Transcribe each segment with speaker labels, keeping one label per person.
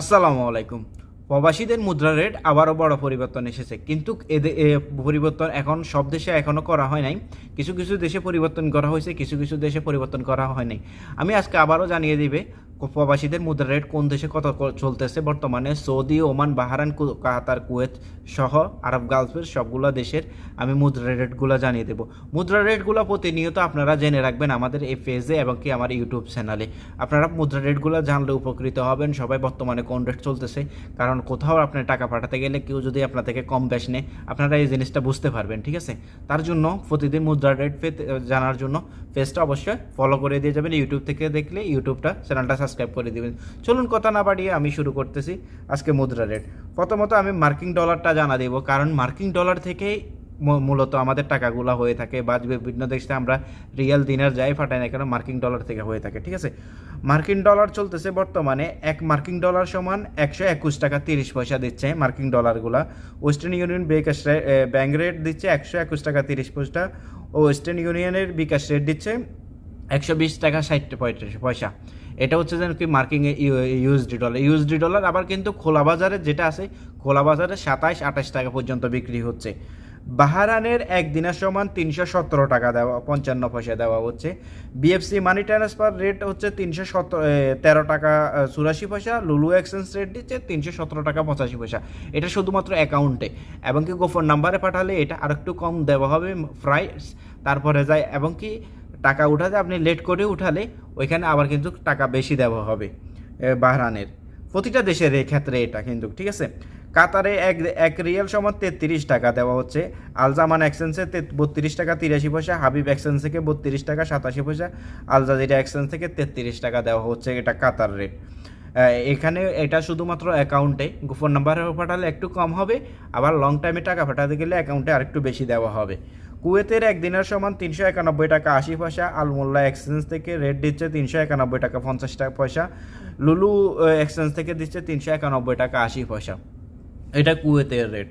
Speaker 1: আসসালামু আলাইকুম। প্রবাসীদের মুদ্রা রেট আবারও বড় পরিবর্তন এসেছে। কিন্তু এদের পরিবর্তন এখন সব দেশে এখনও করা হয় নাই। কিছু কিছু দেশে পরিবর্তন করা হয়েছে, কিছু কিছু দেশে পরিবর্তন করা হয় নাই। আমি আজকে আবারও জানিয়ে দিবে প্রবাসীদের মুদ্রা রেট কোন দেশে কত চলতেছে বর্তমানে? Saudi, Oman Bahrain Qatar, Kuwait সহ আরব গালফের সবগুলো দেশের আমি মুদ্রা রেটগুলো জানিয়ে দেবো। মুদ্রা রেটগুলো প্রতিনিয়ত আপনারা জেনে রাখবেন আমাদের এই পেজে এবং কি আমার ইউটিউব চ্যানেলে। আপনারা মুদ্রা রেটগুলো জানলে উপকৃত হবেন। সবাই বর্তমানে কোন রেট চলতেছে? কারণ কোথাও আপনার টাকা পাঠাতে গেলে কেউ যদি আপনার থেকে কম বেশ নেয়, আপনারা এই জিনিসটা বুঝতে পারবেন, ঠিক আছে? তার জন্য প্রতিদিন মুদ্রা রেট জানার জন্য পেজটা অবশ্যই ফলো করে দিয়ে যাবেন। ইউটিউব থেকে দেখলে ইউটিউবটা চ্যানেলটা করে দিবেন। চলুন কথা না বাড়িয়ে আমি শুরু করতেছি আজকে মুদ্রা রেট প্রথমত আমি মার্কিং ডলারটা জানা দেব, কারণ মার্কিং ডলার থেকেই মূলত আমাদের টাকাগুলো হয়ে থাকে বা বিভিন্ন দেশে আমরা রিয়াল দিনার যাই ফাটাই না কেন মার্কিং ডলার থেকে হয়ে থাকে, ঠিক আছে? মার্কিন ডলার চলতেছে বর্তমানে এক মার্কিন ডলার সমান একশো একুশ টাকা তিরিশ পয়সা দিচ্ছে মার্কিন ডলারগুলা Western Union bKash bank rate দিচ্ছে একশো একুশ টাকা তিরিশ পয়সা ও ওয়েস্টার্ন ইউনিয়নের বিকাশ রেট দিচ্ছে একশো বিশ টাকা ষাট পঁয়ত্রিশ পয়সা। এটা হচ্ছে যেন কি মার্কিং ইউএসডি ডলার ইউএসডি ডলার আবার কিন্তু খোলা বাজারে যেটা আছে, খোলা বাজারে সাতাইশ, আঠাশ টাকা পর্যন্ত বিক্রি হচ্ছে। বাহারানের একদিনের সমান তিনশো সতেরো টাকা দেওয়া, পঞ্চান্ন পয়সা দেওয়া হচ্ছে। বিএফসি মানি ট্রান্সফার রেট হচ্ছে তিনশো সতেরো তেরো টাকা চুরাশি পয়সা। লুলু এক্সচেঞ্জ রেট দিচ্ছে তিনশো সতেরো টাকা পঁচাশি পয়সা। এটা শুধুমাত্র অ্যাকাউন্টে এবং কি গোফর নাম্বারে পাঠালে এটা আরেকটু কম দেওয়া হবে প্রাইস তারপরে যায় এবং কি টাকা উঠাতে আপনি লেট করে উঠালে ওইখানে আবার কিন্তু টাকা বেশি দেওয়া হবে বাহরানের। প্রতিটা দেশের এই ক্ষেত্রে এটা কিন্তু, ঠিক আছে? কাতারে এক এক রিয়াল সমান তেত্রিশ টাকা দেওয়া হচ্ছে, আলজামান এক্সচেঞ্জে বত্রিশ টাকা তিরাশি পয়সা, হাবিব এক্সচেঞ্জ থেকে বত্রিশ টাকা সাতাশি পয়সা, আল জাজিরা এক্সচেঞ্জ থেকে তেত্রিশ টাকা দেওয়া হচ্ছে এটা কাতার রেট এখানে এটা শুধুমাত্র অ্যাকাউন্টে ফোন নাম্বারে পাঠালে একটু কম হবে, আবার লং টাইমে টাকা পাঠাতে গেলে অ্যাকাউন্টে আরেকটু বেশি দেওয়া হবে। কুয়েতের একদিনের সমান তিনশো একানব্বই টাকা আশি পয়সা, আলমোল্লা এক্সচেঞ্জ থেকে রেট দিচ্ছে তিনশো একানব্বই টাকা পঞ্চাশ টাকা পয়সা, লুলু এক্সচেঞ্জ থেকে দিচ্ছে তিনশো একানব্বই টাকা আশি পয়সা। এটা কুয়েতের রেট।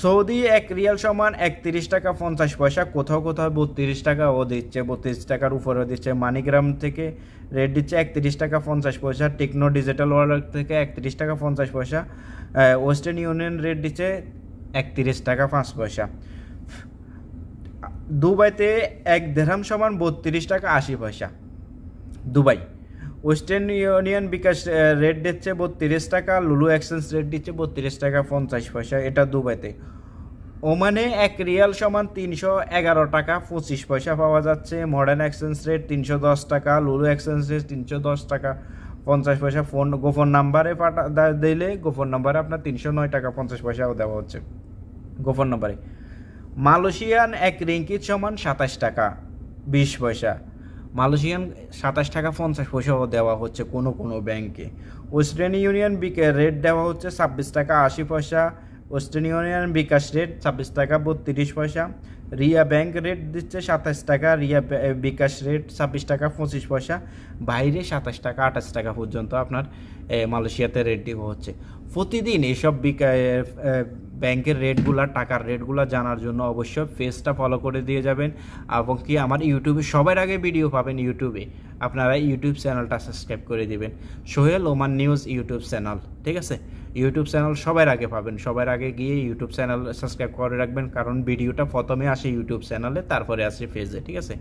Speaker 1: সৌদি এক রিয়াল সমান একত্রিশ টাকা পঞ্চাশ পয়সা, কোথাও কোথাও বত্রিশ টাকা ও দিচ্ছে, বত্রিশ টাকার উপরেও দিচ্ছে। মানিগ্রাম থেকে রেট দিচ্ছে একত্রিশ টাকা পঞ্চাশ পয়সা, টেকনো ডিজিটাল ওয়ালেট থেকে একত্রিশ টাকা পঞ্চাশ পয়সা ওয়েস্টার্ন ইউনিয়ন রেট দিচ্ছে একত্রিশ টাকা পাঁচ পয়সা। দুবাইতে এক দেড়হাম সমান বত্রিশ টাকা আশি পয়সা। Dubai. Western Union bKash rate দিচ্ছে বত্রিশ টাকা, লুলু এক্সচেঞ্জ রেট দিচ্ছে বত্রিশ টাকা পঞ্চাশ পয়সা, এটা দুবাইতে। ওমানে এক রিয়াল সমান তিনশো এগারো টাকা পঁচিশ পয়সা পাওয়া যাচ্ছে। মডার্ন এক্সচেঞ্জ রেট তিনশো দশ টাকা, লুলু এক্সচেঞ্জ রেট তিনশো দশ টাকা, পঞ্চাশ পয়সা। ফোন, গোপন নাম্বারে পাঠা দিলে গোপন নাম্বারে আপনার তিনশো নয় টাকা পঞ্চাশ পয়সাও দেওয়া হচ্ছে। গোপন নাম্বারে। মালয়েশিয়ান এক রিঙ্কিত সমান সাতাশ টাকা, বিশ পয়সা। মালয়েশিয়ান সাতাশ টাকা পঞ্চাশ পয়সাও দেওয়া হচ্ছে কোনো কোনো ব্যাংকে। ওয়েস্টার্ন ইউনিয়ন বিকে রেট দেওয়া হচ্ছে ছাব্বিশ টাকা আশি পয়সা, ওয়েস্টার্ন ইউনিয়ন বিকাশ রেট ছাব্বিশ টাকা বত্রিশ পয়সা, রিয়া ব্যাংক রেট দিচ্ছে সাতাশ টাকা, রিয়া বিকাশ রেট ছাব্বিশ টাকা পঁচিশ পয়সা, বাইরে সাতাশ টাকা আঠাশ টাকা পর্যন্ত আপনার মালয়েশিয়াতে রেট দেওয়া হচ্ছে। প্রতিদিন এইসব বিকা- ব্যাংকের রেটগুলো, টাকার রেটগুলো জানার জন্য অবশ্যই পেজটা ফলো করে দিয়ে যাবেন এবং কি আমার ইউটিউবে সবার আগে ভিডিও পাবেন ইউটিউবে। আপনারা ইউটিউব চ্যানেলটা সাবস্ক্রাইব করে দিবেন। Sohel Oman news YouTube channel, ঠিক আছে? ইউটিউব চ্যানেল সবার আগে পাবেন। সবার আগে গিয়ে ইউটিউব চ্যানেল সাবস্ক্রাইব করে রাখবেন, কারণ ভিডিওটা প্রথমে আসে ইউটিউব চ্যানেলে, তারপরে আসে পেজে, ঠিক আছে?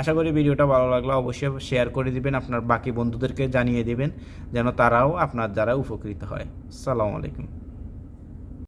Speaker 1: আশা করি ভিডিওটা ভালো লাগলে, অবশ্যই শেয়ার করে দিবেন, আপনার বাকি বন্ধুদেরকে জানিয়ে দিবেন, যেন তারাও আপনার দ্বারা উপকৃত হয়। সালামু আলাইকুম।